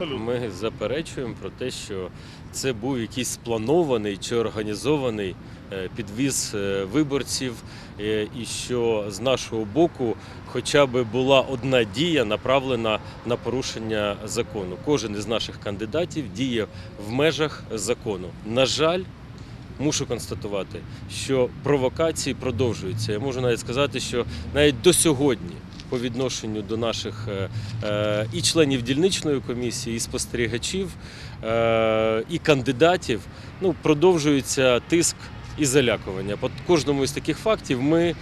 Ми заперечуємо про те, що це був якийсь спланований чи організований е, підвіз е, виборців, е, і що з нашого боку хоча б була одна дія направлена на порушення закону. Кожен із наших кандидатів діє в межах закону. На жаль, мушу констатувати, що провокації продовжуються. Я можу навіть сказати, що навіть до сьогодні. По відношенню до наших е, е, і членів дільничної комісії, і спостерігачів, е, і кандидатів, ну продовжується тиск і залякування. По кожному із таких фактів ми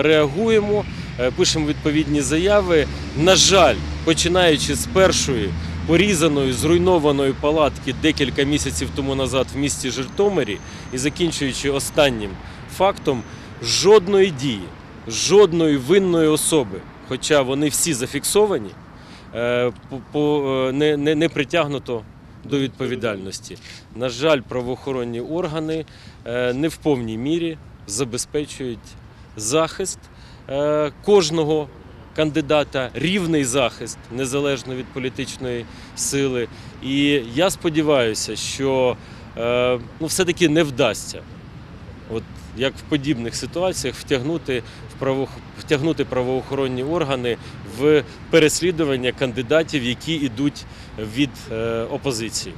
реагуємо, пишемо відповідні заяви. На жаль, починаючи з першої порізаної, зруйнованої палатки декілька місяців тому назад в місті Житомирі і закінчуючи останнім фактом жодної дії, жодної винної особи, хоча вони всі зафіксовані, е, е, не, не, притягнуто до відповідальності. На жаль, правоохоронні органи е, не в повній мірі забезпечують захист кожного кандидата, рівний захист незалежно від політичної сили. І я сподіваюся, що ну, все-таки не вдасться. От як в подібних ситуаціях втягнути в право, втягнути правоохоронні органи в переслідування кандидатів, які йдуть від е, опозиції.